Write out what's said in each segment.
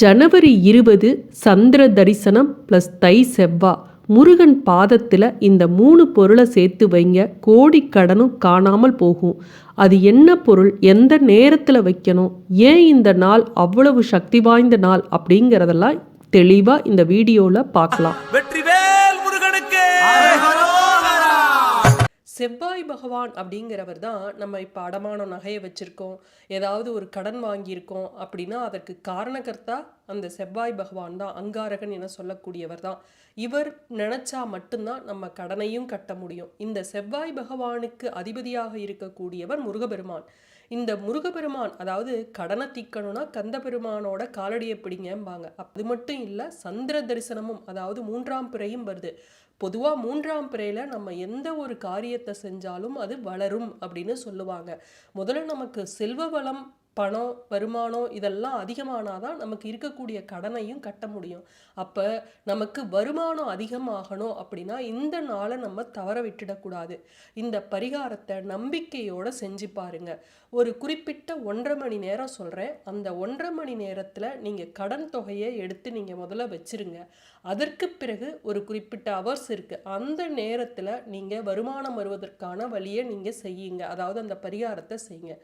ஜனவரி இருபது சந்திர தரிசனம் ப்ளஸ் தை செவ்வா. முருகன் பாதத்தில் இந்த மூணு பொருளை சேர்த்து வைங்க. கோடி கடனும் காணாமல் போகும். அது என்ன பொருள்? எந்த நேரத்தில் வைக்கணும்? ஏன் இந்த நாள் அவ்வளவு சக்தி வாய்ந்த நாள்? அப்படிங்கிறதெல்லாம் தெளிவாக இந்த வீடியோவில் பார்க்கலாம். வெற்றிவேல் முருகனுக்கு! செவ்வாய் பகவான் அப்படிங்கிறவர் தான் நம்ம இப்போ அடமான நகையை வச்சுருக்கோம் ஏதாவது ஒரு கடன் வாங்கியிருக்கோம் அப்படின்னா அதற்கு காரணகர்த்தா அந்த செவ்வாய் பகவான் தான் அங்காரகன் என சொல்லக்கூடியவர் தான். இவர் நினச்சா மட்டும்தான் நம்ம கடனையும் கட்ட முடியும். இந்த செவ்வாய் பகவானுக்கு அதிபதியாக இருக்கக்கூடியவர் முருகபெருமான். இந்த முருகபெருமான் அதாவது கடனை தீக்கணும்னா கந்த பெருமானோட காலடியை பிடிங்கம்பாங்க. அது மட்டும் இல்லை சந்திர தரிசனமும் அதாவது மூன்றாம் பிறையும் வருது. பொதுவாக மூன்றாம் பிறையில் நம்ம எந்த ஒரு காரியத்தை செஞ்சாலும் அது வளரும் அப்படின்னு சொல்லுவாங்க. முதல்ல நமக்கு செல்வ வளம் பணம் வருமானம் இதெல்லாம் அதிகமானாதான் நமக்கு இருக்கக்கூடிய கடனையும் கட்ட முடியும். அப்போ நமக்கு வருமானம் அதிகமாகணும் அப்படின்னா இந்த நாளை நம்ம தவற விட்டுடக்கூடாது. இந்த பரிகாரத்தை நம்பிக்கையோடு செஞ்சு பாருங்க. ஒரு குறிப்பிட்ட ஒன்றரை மணி நேரம் சொல்கிறேன் அந்த ஒன்றரை மணி நேரத்தில் நீங்கள் கடன் தொகையை எடுத்து நீங்கள் முதல்ல வச்சுருங்க. அதற்கு பிறகு ஒரு குறிப்பிட்ட அவர்ஸ் இருக்குது அந்த நேரத்தில் நீங்கள் வருமானம் வருவதற்கான வழியை நீங்கள் செய்யுங்க. அதாவது அந்த பரிகாரத்தை செய்யுங்க.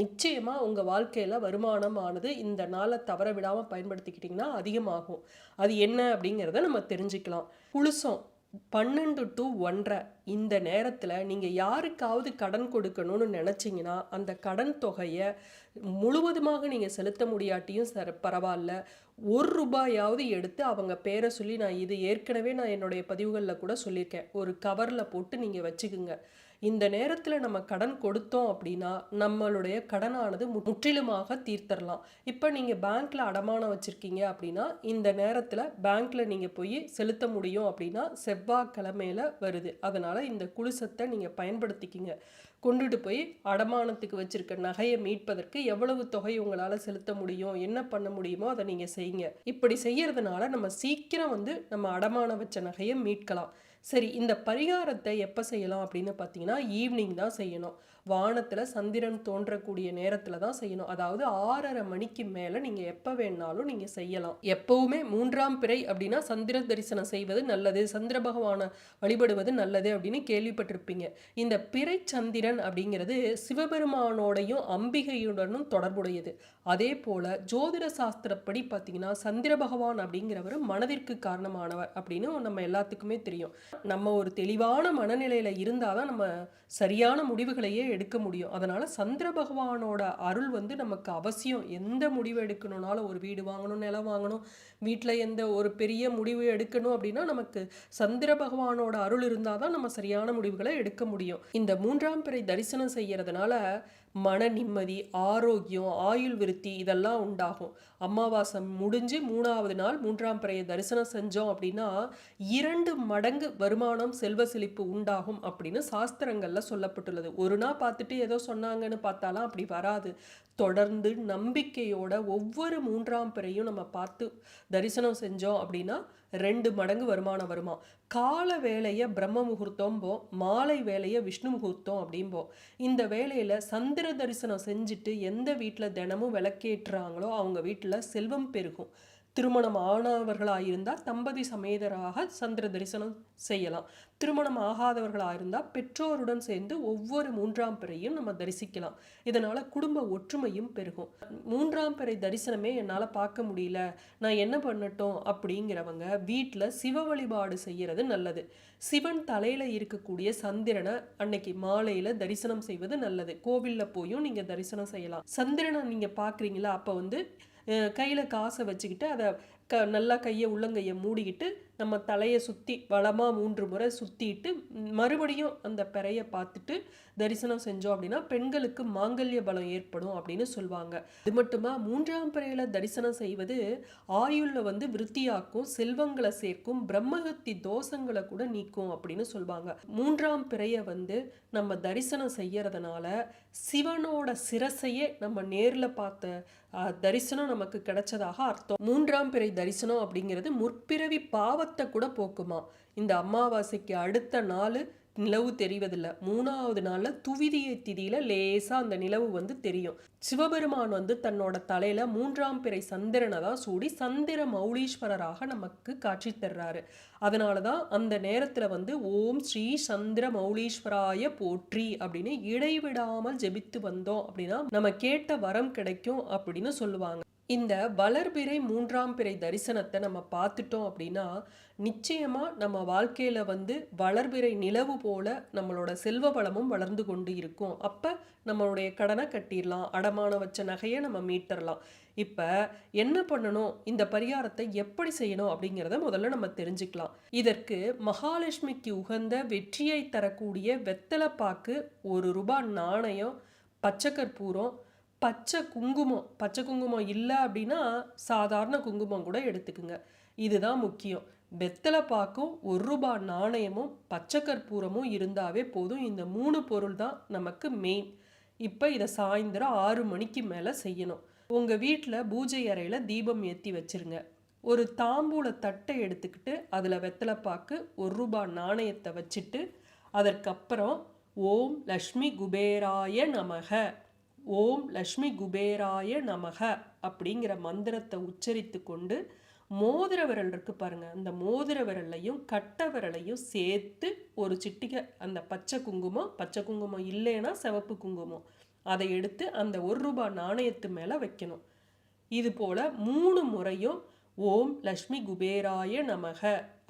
நிச்சயமாக உங்கள் வாழ்க்கையில் வருமானம் ஆனது இந்த நாளை தவற விடாமல் பயன்படுத்திக்கிட்டிங்கன்னா அதிகமாகும். அது என்ன அப்படிங்கிறத நம்ம தெரிஞ்சுக்கலாம். புழுசம் பன்னெண்டு டு ஒன்றரை இந்த நேரத்தில் நீங்கள் யாருக்காவது கடன் கொடுக்கணும்னு நினச்சிங்கன்னா அந்த கடன் தொகையை முழுவதுமாக நீங்கள் செலுத்த முடியாட்டியும் சர பரவாயில்ல. ஒரு ரூபாயாவது எடுத்து அவங்க பேரை சொல்லி நான் இது ஏற்கனவே நான் என்னுடைய பதிவுகளில் கூட சொல்லியிருக்கேன். ஒரு கவரில் போட்டு நீங்கள் வச்சுக்குங்க. இந்த நேரத்தில் நம்ம கடன் கொடுத்தோம் அப்படின்னா நம்மளுடைய கடனானது மு- முற்றிலுமாக தீர்த்தரலாம். இப்போ நீங்கள் பேங்க்கில் அடமானம் வச்சுருக்கீங்க அப்படின்னா இந்த நேரத்தில் பேங்க்கில் நீங்கள் போய் செலுத்த முடியும் அப்படின்னா செவ்வாய்க்கிழமையில் வருது. அதனால் இந்த குலுசத்தை நீங்கள் பயன்படுத்திக்கிங்க. கொண்டுட்டு போய் அடமானத்துக்கு வச்சுருக்க நகையை மீட்பதற்கு எவ்வளவு தொகை உங்களால் செலுத்த முடியும் என்ன பண்ண முடியுமோ அதை நீங்கள் செய்யுங்க. இப்படி செய்யறதுனால நம்ம சீக்கிரம் வந்து நம்ம அடமானம் வச்ச நகையை மீட்கலாம். சரி இந்த பரிகாரத்தை எப்போ செய்யலாம் அப்படின்னு பார்த்தீங்கன்னா ஈவினிங் தான் செய்யணும். வானத்தில் சந்திரன் தோன்றக்கூடிய நேரத்தில் தான் செய்யணும். அதாவது ஆறரை மணிக்கு மேலே நீங்கள் எப்போ வேணாலும் நீங்கள் செய்யலாம். எப்போவுமே மூன்றாம் பிறை அப்படின்னா சந்திர தரிசனம் செய்வது நல்லது சந்திர பகவானை வழிபடுவது நல்லது அப்படின்னு கேள்விப்பட்டிருப்பீங்க. இந்த பிறை சந்திரன் அப்படிங்கிறது சிவபெருமானோடையும் அம்பிகையுடனும் தொடர்புடையது. அதே போல ஜோதிட சாஸ்திரப்படி பார்த்தீங்கன்னா சந்திர பகவான் அப்படிங்கிறவர் மனதிற்கு காரணமானவர் அப்படின்னு நம்ம எல்லாத்துக்குமே தெரியும். நம்ம ஒரு தெளிவான மனநிலையில இருந்தால் தான் நம்ம சரியான முடிவுகளையே எடுக்க முடியும். அதனால சந்திர பகவானோட அருள் வந்து நமக்கு அவசியம். எந்த முடிவு எடுக்கணும்னாலும் ஒரு வீடு வாங்கணும் நிலம் வாங்கணும் வீட்டில் எந்த ஒரு பெரிய முடிவு எடுக்கணும் அப்படின்னா நமக்கு சந்திர பகவானோட அருள் இருந்தால் தான் நம்ம சரியான முடிவுகளை எடுக்க முடியும். இந்த மூன்றாம் பிறை தரிசனம் செய்யறதுனால மன நிம்மதி ஆரோக்கியம் ஆயுள் விருத்தி இதெல்லாம் உண்டாகும். அமாவாசை முடிஞ்சு மூணாவது நாள் மூன்றாம் பிறையை தரிசனம் செஞ்சோம் அப்படின்னா இரண்டு மடங்கு வருமானம் செல்வ செழிப்பு உண்டாகும் அப்படின்னு சாஸ்திரங்களில் சொல்லப்பட்டுள்ளது. ஒரு நாள் பார்த்துட்டு ஏதோ சொன்னாங்கன்னு பார்த்தாலாம் அப்படி வராது. தொடர்ந்து நம்பிக்கையோட ஒவ்வொரு மூன்றாம் பிறையும் நம்ம பார்த்து தரிசனம் செஞ்சோம் அப்படின்னா ரெண்டு மடங்கு வருமானம் வருமா? கால வேலையை பிரம்ம முகூர்த்தம்போம் மாலை வேலையை விஷ்ணு முகூர்த்தம் அப்படிம்போம் இந்த வேலையில் சந்திர தரிசனம் செஞ்சுட்டு எந்த வீட்டில் தினமும் விளக்கேற்றுறாங்களோ அவங்க வீட்டில் செல்வம் பெருகும். திருமணம் ஆனவர்களாக இருந்தால் தம்பதி சமேதராக சந்திர தரிசனம் செய்யலாம். திருமணம் ஆகாதவர்களாக இருந்தால் பெற்றோருடன் சேர்ந்து ஒவ்வொரு மூன்றாம் பிறையும் நம்ம தரிசிக்கலாம். இதனால் குடும்ப ஒற்றுமையும் பெருகும். மூன்றாம் பிறை தரிசனமே என்னால் பார்க்க முடியல. நான் என்ன பண்ணட்டும் அப்படிங்கிறவங்க வீட்டில் சிவ வழிபாடு செய்கிறது நல்லது. சிவன் தலையில் இருக்கக்கூடிய சந்திரனை அன்னைக்கு மாலையில் தரிசனம் செய்வது நல்லது. கோவிலில் போயும் நீங்கள் தரிசனம் செய்யலாம். சந்திரனை நீங்கள் பார்க்குறீங்களா? அப்போ வந்து கையில் காசை வச்சுக்கிட்டு அதை க நல்லா கையை உள்ளங்கையை மூடிக்கிட்டு நம்ம தலையை சுற்றி வளமாக மூன்று முறை சுற்றிட்டு மறுபடியும் அந்த பிறையை பார்த்துட்டு தரிசனம் செஞ்சோம் அப்படின்னா பெண்களுக்கு மாங்கல்ய பலம் ஏற்படும் அப்படின்னு சொல்லுவாங்க இது மட்டுமா மூன்றாம் பிறையில் தரிசனம் செய்வது ஆயுளில் வந்து விருத்தியாக்கும் செல்வங்களை சேர்க்கும் பிரம்மகத்தி தோஷங்களை கூட நீக்கும் அப்படின்னு சொல்லுவாங்க மூன்றாம் பிறையை வந்து நம்ம தரிசனம் செய்யறதுனால சிவனோட சிரசையே நம்ம நேரில் பார்த்த தரிசனம் நமக்கு கிடைச்சதாக அர்த்தம். மூன்றாம் பிறை தரிசனம் அப்படிங்கிறது முற்பிறவி பாவத்தை கூட போக்குமா. இந்த அமாவாசைக்கு அடுத்த நாள் நிலவு தெரிவதில்லை. மூணாவது நாளில் துவிதியை திதியில லேசா அந்த நிலவு வந்து தெரியும். சிவபெருமான் வந்து தன்னோட தலையில மூன்றாம் பிறை சந்திரனை தான் சூடி சந்திர மௌலீஸ்வரராக நமக்கு காட்சி தர்றாரு. அதனால தான் அந்த நேரத்துல வந்து ஓம் ஸ்ரீ சந்திர மௌலீஸ்வராய போற்றி அப்படின்னு இடைவிடாமல் ஜெபித்து வந்தோம் அப்படின்னா நம்ம கேட்ட வரம் கிடைக்கும் அப்படின்னு சொல்லுவாங்க. இந்த வளர்பிறை மூன்றாம் பிறை தரிசனத்தை நம்ம பார்த்துட்டோம் அப்படின்னா நிச்சயமாக நம்ம வாழ்க்கையில் வந்து வளர்பிறை நிலவு போல நம்மளோட செல்வ வளமும் வளர்ந்து கொண்டு இருக்கும். அப்போ நம்மளுடைய கடனை கட்டிடலாம் அடமானம் வச்ச நகையை நம்ம மீட்டரலாம். இப்போ என்ன பண்ணணும்? இந்த பரிகாரத்தை எப்படி செய்யணும் அப்படிங்கிறத முதல்ல நம்ம தெரிஞ்சுக்கலாம். இதற்கு மகாலட்சுமிக்கு உகந்த வெற்றியை தரக்கூடிய வெத்தலைப்பாக்கு ஒரு ரூபாய் நாணயம் பச்சை கற்பூரம் பச்சை குங்குமம் பச்சை குங்குமம் இல்லை அப்படின்னா சாதாரண குங்குமம் கூட எடுத்துக்குங்க. இதுதான் முக்கியம். வெத்தலை பாக்கும் ஒரு ரூபாய் நாணயமும் பச்சை கற்பூரமும் இருந்தாவே போதும். இந்த மூணு பொருள் தான் நமக்கு மெயின் இப்போ இதை சாயந்தரம் ஆறு மணிக்கு மேலே செய்யணும். உங்கள் வீட்டில் பூஜை அறையில் தீபம் ஏற்றி வச்சிருங்க. ஒரு தாம்பூல தட்டை எடுத்துக்கிட்டு அதில் வெத்தலைப்பாக்கு ஒரு ரூபாய் நாணயத்தை வச்சுட்டு அதற்கப்புறம் ஓம் லக்ஷ்மி குபேராய நமக. ஓம் லக்ஷ்மி குபேராய நமக அப்படிங்கிற மந்திரத்தை உச்சரித்து கொண்டு மோதிர விரல் இருக்குது பாருங்கள் அந்த மோதிர விரல்லையும் கட்ட விரலையும் சேர்த்து ஒரு சிட்டிகை அந்த பச்சை குங்குமம் பச்சை குங்குமம் இல்லைன்னா சிவப்பு குங்குமம். அதை எடுத்து அந்த ஒரு ரூபாய் நாணயத்து மேலே வைக்கணும். இது போல் மூணு முறையும் ஓம் லக்ஷ்மி குபேராய நமக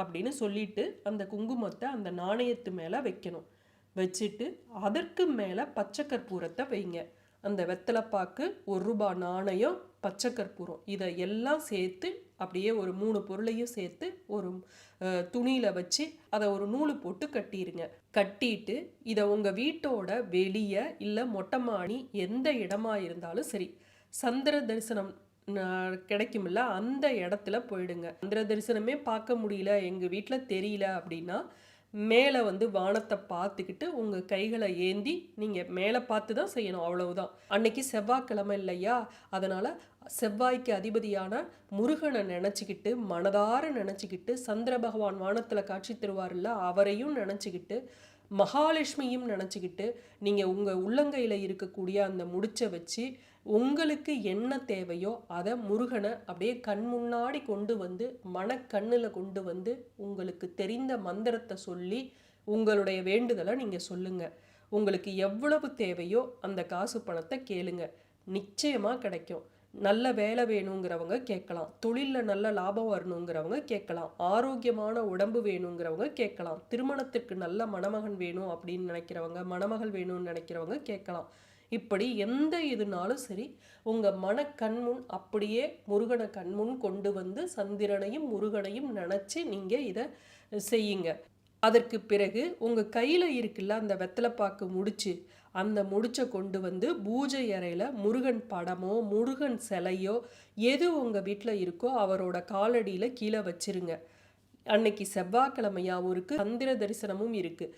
அப்படின்னு சொல்லிட்டு அந்த குங்குமத்தை அந்த நாணயத்து மேலே வைக்கணும். வச்சுட்டு அதற்கு மேலே பச்சை கற்பூரத்தை வைங்க. அந்த வெத்தலைப்பாக்கு ஒரு ரூபாய் நாணயம் பச்சை கற்பூரம். இதை எல்லாம் சேர்த்து அப்படியே ஒரு மூணு பொருளையும் சேர்த்து ஒரு துணியில் வச்சு அதை ஒரு நூல் போட்டு கட்டிடுங்க கட்டிட்டு இதை உங்கள் வீட்டோட வெளியே இல்லை மொட்டை மாடி எந்த இடமா இருந்தாலும் சரி சந்திர தரிசனம் கிடைக்கும்ல அந்த இடத்துல போயிடுங்க. சந்திர தரிசனமே பார்க்க முடியல எங்கள் வீட்டில் தெரியல அப்படின்னா மேலே வந்து வானத்தை பார்த்துக்கிட்டு உங்கள் கைகளை ஏந்தி நீங்கள் மேலே பார்த்து தான் செய்யணும் அவ்வளவுதான். அன்னைக்கு செவ்வாய்க்கிழமை இல்லையா? அதனால் செவ்வாய்க்கு அதிபதியான முருகனை நினச்சிக்கிட்டு மனதார நினச்சிக்கிட்டு சந்திர பகவான் வானத்தில் காட்சி தருவார்ல அவரையும் நினச்சிக்கிட்டு மகாலட்சுமியும் நினச்சிக்கிட்டு நீங்கள் உங்கள் உள்ளங்கையில் இருக்கக்கூடிய அந்த முடிச்சை வச்சு உங்களுக்கு என்ன தேவையோ அதை முருகனை அப்படியே கண் முன்னாடி கொண்டு வந்து மனக்கண்ணில் கொண்டு வந்து உங்களுக்கு தெரிந்த மந்திரத்தை சொல்லி உங்களுடைய வேண்டுதலை நீங்கள் சொல்லுங்கள் உங்களுக்கு எவ்வளவு தேவையோ அந்த காசு பணத்தை கேளுங்க. நிச்சயமாக கிடைக்கும். நல்ல வேலை வேணுங்கிறவங்க கேட்கலாம். தொழிலில் நல்ல லாபம் வரணுங்கிறவங்க கேட்கலாம். ஆரோக்கியமான உடம்பு வேணுங்கிறவங்க கேட்கலாம். திருமணத்திற்கு நல்ல மணமகன் வேணும் அப்படின்னு நினைக்கிறவங்க மணமகள் வேணும்னு நினைக்கிறவங்க கேட்கலாம். இப்படி எந்த இதுனாலும் சரி உங்கள் மன கண்முன் அப்படியே முருகனை கண்முன் கொண்டு வந்து சந்திரனையும் முருகனையும் நினச்சி நீங்கள் இதை செய்யுங்க. அதற்கு பிறகு உங்கள் கையில் இருக்குல்ல அந்த வெத்தலைப்பாக்கு முடிச்சு அந்த முடிச்சை கொண்டு வந்து பூஜை அறையில் முருகன் படமோ முருகன் சிலையோ எது உங்கள் வீட்டில் இருக்கோ அவரோட காலடியில் கீழே வச்சிருங்க. அன்னைக்கு செவ்வாய்க்கிழமையாவும் இருக்குது சந்திர தரிசனமும் இருக்குது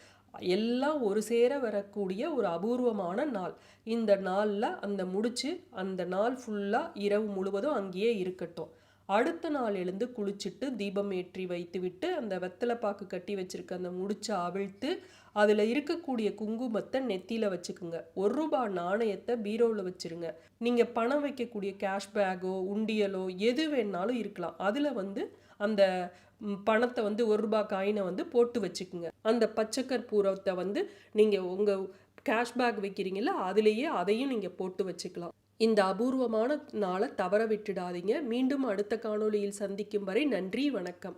எல்லாம் ஒரு சேர வரக்கூடிய ஒரு அபூர்வமான நாள். இந்த நாளில் அந்த முடிச்சு அந்த நாள் ஃபுல்லாக இரவு முழுவதும் அங்கேயே இருக்கட்டும். அடுத்த நாள் எழுந்து குளிச்சுட்டு தீபம் ஏற்றி வைத்துவிட்டு அந்த வெத்தலைப்பாக்கு கட்டி வச்சிருக்க அந்த முடிச்சை அவிழ்த்து அதில் இருக்கக்கூடிய குங்குமத்தை நெத்தியில் வச்சுக்குங்க. ஒரு ரூபாய் நாணயத்தை பீரோவில் வச்சிருங்க. நீங்கள் பணம் வைக்கக்கூடிய கேஷ் பேக்கோ உண்டியலோ எது வேணாலும் இருக்கலாம். அதில் வந்து அந்த பணத்தை வந்து ஒரு ரூபாய் காயினை வந்து போட்டு வச்சுக்குங்க. அந்த பச்சை கற்பூரத்தை வந்து நீங்கள் உங்கள் கேஷ்பேக் வைக்கிறீங்களா அதுலேயே அதையும் நீங்கள் போட்டு வச்சுக்கலாம். இந்த அபூர்வமான நாளை தவற விட்டுடாதீங்க. மீண்டும் அடுத்த காணொளியில் சந்திக்கும் வரை நன்றி வணக்கம்.